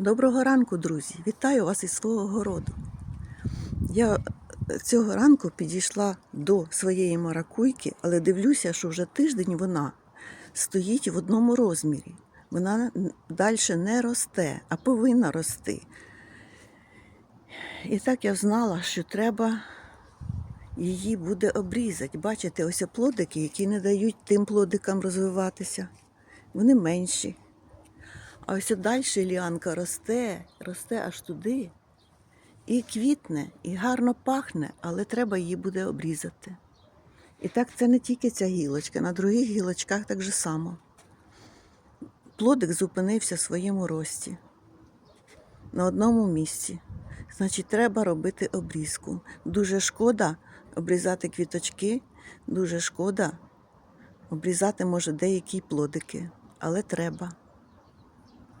Доброго ранку, друзі! Вітаю вас із свого городу. Я е, цього ранку підійшла до своєї маракуйки, але дивлюся, що вже тиждень вона стоїть в одному розмірі. Вона далі не росте, а повинна рости. І так я знала, що треба її буде обрізати. Бачите, ось плодики, які не дають тим плодикам розвиватися. Вони менші. А ось далі ліанка росте, росте аж туди. І квітне, і гарно пахне, але треба її буде обрізати. І так це не тільки ця гілочка, на других гілочках так же само. Плодик зупинився в своєму рості на одному місці. Значить, треба робити обрізку. Дуже шкода обрізати квіточки, дуже шкода обрізати, може, деякі плодики, але треба.